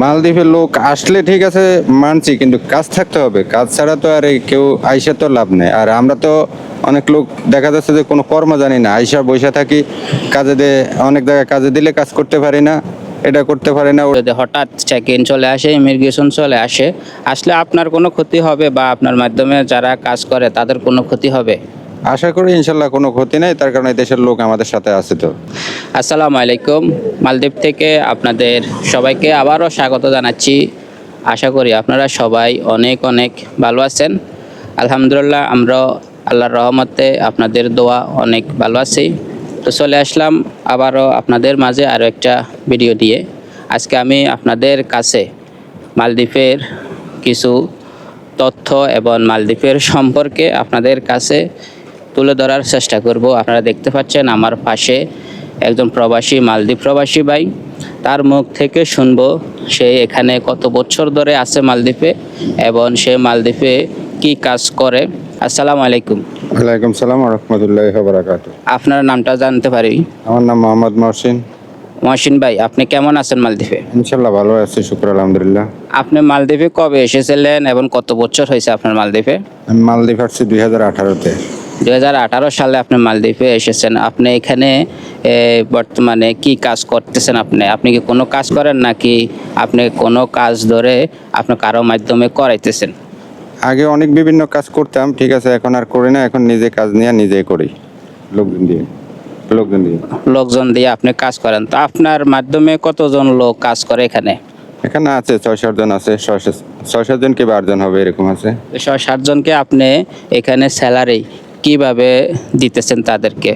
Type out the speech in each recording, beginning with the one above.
মালদ্বীপের লোক আসলে ঠিক আছে, মানছি, কিন্তু কাজ থাকতে হবে। কাজ ছাড়া তো আর কেউ আইসা তো লাভ নেই। আর আমরা তো অনেক লোক দেখা যাচ্ছে যে কোনো কর্ম জানি না। আইসা বসে থাকি, কাজে দিয়ে অনেক জায়গায় কাজে দিলে কাজ করতে পারি না, এটা করতে পারি না। যদি হঠাৎ চেক ইন চলে আসে ইমিগ্রেশন চলে আসে, আসলে আপনার কোনো ক্ষতি হবে বা আপনার মাধ্যমে যারা কাজ করে তাদের কোনো ক্ষতি হবে? আশা করি ইনশাল্লাহ কোনো ক্ষতি নেই, তার কারণে দেশের লোক আমাদের সাথে আছে তো। আসসালামু আলাইকুম। মালদ্বীপ থেকে আপনাদের সবাইকে আবারও স্বাগত জানাচ্ছি। আশা করি আপনারা সবাই অনেক অনেক ভালো আছেন। আলহামদুলিল্লাহ আমরা আল্লাহর রহমতে আপনাদের দোয়া অনেক ভালো আছি। তো চলে আসলাম আবারও আপনাদের মাঝে আরও একটা ভিডিও দিয়ে। আজকে আমি আপনাদের কাছে মালদ্বীপের কিছু তথ্য এবং মালদ্বীপের সম্পর্কে আপনাদের কাছে তুলে ধরার চেষ্টা করব। আপনারা দেখতে পাচ্ছেন আমার পাশে একজন প্রবাসী মালদ্বীপ প্রবাসী ভাই। তার মুখ থেকে শুনব সে এখানে কত বছর ধরে আছে মালদ্বীপে এবং সে মালদ্বীপে কি কাজ করে। আসসালামু আলাইকুম। ওয়ালাইকুম সালাম রহমতুল্লাহ বারাকাত আপনার নামটা জানতে পারি? আমার নাম মোহাম্মদ মহসিন। মহসিন ভাই আপনি কেমন আছেন মালদ্বীপে? ইনশাল্লাহ ভালো আছি শুক্র আলহামদুলিল্লাহ। আপনি মালদ্বীপে কবে এসেছিলেন এবং কত বছর হয়েছে আপনার মালদ্বীপে? আমি মালদ্বীপ আসছি দুই হাজার আঠারোতে। দুই হাজার আঠারো সালে আপনি মালদ্বীপে এসেছেন। আপনি এখানে বর্তমানে কি কাজ করতেছেন আপনি? আপনি কি কোনো কাজ করেন নাকি আপনি কোনো কাজ ধরে আপনি কারও মাধ্যমে করাইতেছেন? আগে অনেক বিভিন্ন কাজ করতাম ঠিক আছে এখন আর করি না এখন নিজে কাজ নিয়ে নিজেই করি। লোকজন দিয়ে লোকজন দিয়ে। লোকজন দিয়ে আপনি কাজ করেন। তো আপনার মাধ্যমে কতজন লোক কাজ করে এখানে? এখানে আছে ছয় সাতজন আছে ছয় সাতজন কি বারজন হবে এরকম আছে। ছয় সাতজনকে আপনি এখানে স্যালারি কীভাবে দিতেছেন তাদেরকে?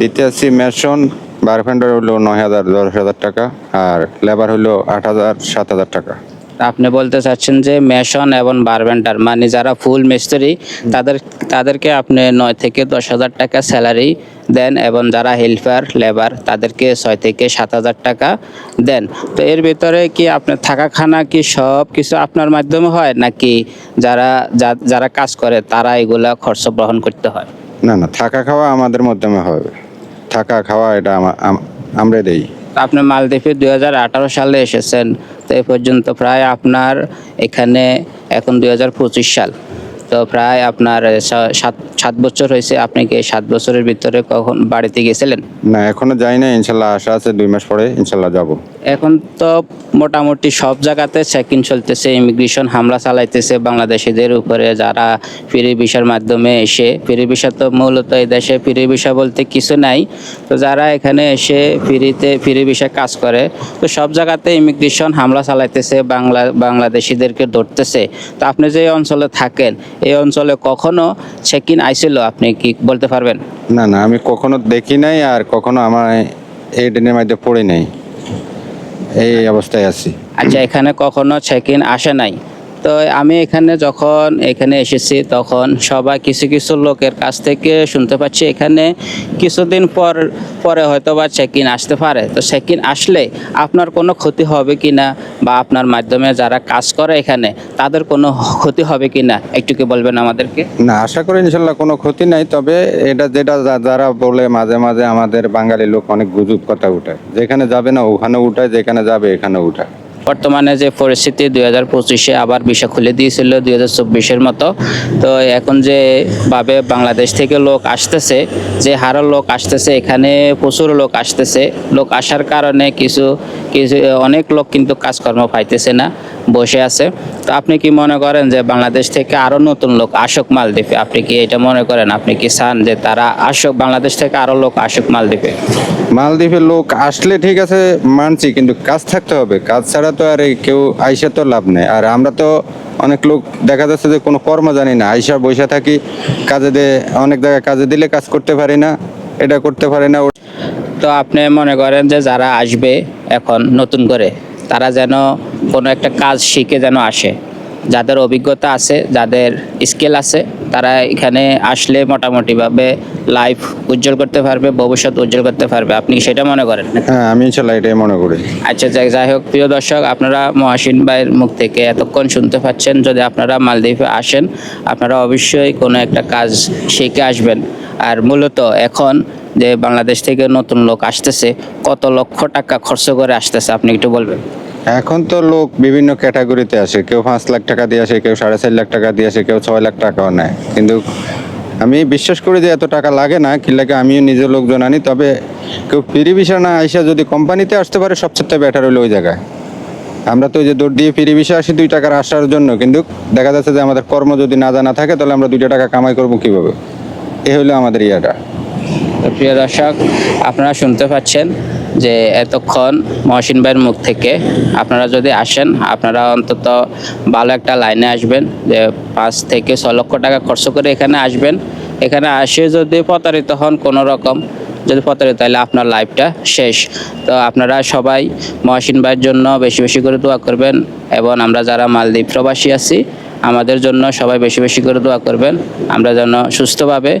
দিতে আসছি মেশন, বারফেন্ডার হলো নয় হাজার, দশ হাজার টাকা, আর লেবার হলো আট হাজার, সাত হাজার টাকা। আপনি বলতে চাচ্ছেন যে মেশন এবং বারবেন্টার মানে যারা ফুল মিস্ত্রি তাদের তাদেরকে আপনি নয় থেকে দশ হাজার টাকা স্যালারি দেন এবং যারা হেল্পার লেবার তাদেরকে ছয় থেকে সাত হাজার টাকা দেন। তো এর ভিতরে কি আপনার থাকা খানা কি সব কিছু আপনার মাধ্যমে হয় নাকি যারা যারা কাজ করে তারা এগুলা খরচ গ্রহণ করতে হয়? না না থাকা খাওয়া আমাদের মাধ্যমে হবে। থাকা খাওয়া এটা আমা- আম- আমরা দেই। আপনি মালদ্বীপে দুই হাজার আঠারো সালে এসেছেন তো এ পর্যন্ত প্রায় আপনার এখানে এখন দু হাজার পঁচিশ সাল। তো প্রায় আপনার সাত সাত বছর হয়েছে আপনি কি সাত বছরের ভিতরে কখন বাড়িতে গেছিলেন না এখনও যাই না ইনশাল্লাহ আশা আছে দুই মাস পরে ইনশাল্লাহ যাব। এখন তো মোটামুটি সব জায়গাতে চেকিং চলতেছে ইমিগ্রেশন হামলা চালাইতেছে বাংলাদেশিদের উপরে যারা ফ্রি ভিসার মাধ্যমে এসে ফ্রি ভিসা তো মূলত এই দেশে ফ্রি ভিসা বলতে কিছু নাই। তো যারা এখানে এসে ফ্রিতে ফ্রি ভিসা কাজ করে তো সব জায়গাতে ইমিগ্রেশন হামলা চালাইতেছে বাংলা বাংলাদেশিদেরকে ধরতেছে। তো আপনি যে অঞ্চলে থাকেন এই অঞ্চলে কখনো চেকিং আইছিল আপনি কি বলতে পারবেন? না না আমি কখনো দেখি নাই আর কখনো আমার এই দিনের মধ্যে পড়ি নাই। এই অবস্থায় আছি। আচ্ছা এখানে কখনো চেক ইন আসে নাই? তো আমি এখানে যখন এখানে এসেছি, তখন সবাই কিছু কিছু লোকের কাছ থেকে শুনতে পাচ্ছি এখানে কিছুদিন পর, পরে হয়তো বা চেক ইন আসতে পারে। তো চেক ইন আসলে আপনার কোনো ক্ষতি হবে কি না বা আপনার মাধ্যমে যারা কাজ করে এখানে, তাদের কোনো ক্ষতি হবে কি না? একটু কি বলবেন আমাদেরকে? না, আশা করি ইনশাল্লাহ কোনো ক্ষতি নাই, তবে এটা যেটা যারা বলে মাঝে মাঝে আমাদের বাঙালি লোক অনেক গুজব কথা উঠায়। যেখানে যাবে না, ওখানে উঠায়, যেখানে যাবে, এখানে উঠায়। বর্তমানে যে পরিস্থিতি দুই হাজার পঁচিশে আবার ভিসা খুলে দিয়েছিল দুই হাজার চব্বিশের মতো। তো এখন যে ভাবে বাংলাদেশ থেকে লোক আসতেছে, যে হারে লোক আসতেছে, এখানে প্রচুর লোক আসতেছে। লোক আসার কারণে কিছু কিছু, অনেক লোক কিন্তু কাজকর্ম পাইতেছে না। বসে আছে। তো আপনি কি মনে করেন যে বাংলাদেশ থেকে আরও নতুন লোক আসুক মালদ্বীপে? আপনি কি এটা মনে করেন? আপনি কি চান যে তারা আসুক বাংলাদেশ থেকে আরও লোক আসুক মালদ্বীপে? মালদ্বীপের লোক আসলে ঠিক আছে মানছি কিন্তু কাজ থাকতে হবে। কাজ ছাড়া তো আর কেউ আইসা তো লাভ নেই। আর আমরা তো অনেক লোক দেখা যাচ্ছে যে কোনো কর্ম জানি না। আইসা বসে থাকি কাজে দিয়ে অনেক জায়গায় কাজে দিলে কাজ করতে পারি না এটা করতে পারি না। তো আপনি মনে করেন যে যারা আসবে এখন নতুন করে তারা যেন কোনো একটা কাজ শিখে যেন আসে। যাদের অভিজ্ঞতা আছে যাদের স্কিল আছে তারা এখানে আসলে মোটামুটিভাবে লাইফ উজ্জ্বল করতে পারবে ভবিষ্যৎ উজ্জ্বল করতে পারবে। আপনি সেটা মনে করেন? হ্যাঁ আমি ইনশাল্লাহ এটাই মনে করি। আচ্ছা যাই যাই হোক প্রিয় দর্শক আপনারা মহাসিন ভাইয়ের মুখ থেকে এতক্ষণ শুনতে পাচ্ছেন যদি আপনারা মালদ্বীপে আসেন আপনারা অবশ্যই কোনো একটা কাজ শিখে আসবেন। আর মূলত এখন যে বাংলাদেশ থেকে নতুন লোক আসতেছে কত লক্ষ টাকা খরচ করে আসতেছে আপনি একটু বলবেন? এখন তো লোক বিভিন্ন ক্যাটাগরিতে আসে। কেউ পাঁচ লাখ টাকা দিয়ে আসে, কেউ সাড়ে চার লাখ টাকা দিয়ে আসে, কেউ ছয় লাখ টাকাও নেয়। কিন্তু আমি বিশ্বাস করি যে এত টাকা লাগে না, কি লাগে আমিও নিজে লোকজন আনি। তবে কেউ ফিরি ভিসা না আইসা যদি কোম্পানিতে আসতে পারে, সবচেয়ে বেটার হলো ওই জায়গায়। আমরা তো ওই যে দৌড় দিয়ে ফিরি ভিসা আসি, দুই টাকার আসার জন্য। কিন্তু দেখা যাচ্ছে যে আমাদের কর্ম যদি না জানা থাকে, তাহলে আমরা দুইটা টাকা কামাই করব কীভাবে? এ হলো আমাদের ইয়াটা। প্রিয় দর্শক, আপনারা শুনতে পাচ্ছেন যে এতক্ষণ মহসিন ভাইয়ের মুখ থেকে আপনারা যদি আসেন, আপনারা অন্তত ভালো একটা লাইনে আসবেন, যে পাঁচ থেকে ছ লক্ষ টাকা খরচ করে এখানে আসবেন। এখানে আসে যদি প্রতারিত হন কোনো রকম, যদি প্রতারিত, তাহলে আপনার লাইফটা শেষ। তো আপনারা সবাই মহসিন ভাইয়ের জন্য বেশি বেশি করে দোয়া করবেন এবং আমরা যারা মালদ্বীপ প্রবাসী আছি, আমাদের জন্য সবাই বেশি বেশি করে দোয়া করবেন। আমরা যেন সুস্থভাবে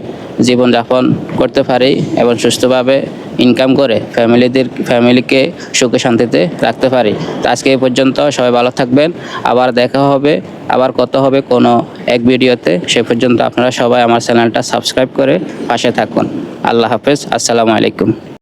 জীবনযাপন করতে পারি এবং সুস্থভাবে ইনকাম করে ফ্যামিলিদের ফ্যামিলিকে সুখে শান্তিতে রাখতে পারি। আজকে এই পর্যন্ত সবাই ভালো থাকবেন। আবার দেখা হবে, আবার কত হবে কোনো এক ভিডিওতে। সে পর্যন্ত আপনারা সবাই আমার চ্যানেলটা সাবস্ক্রাইব করে পাশে থাকুন। আল্লাহ হাফেজ, আসসালামু আলাইকুম।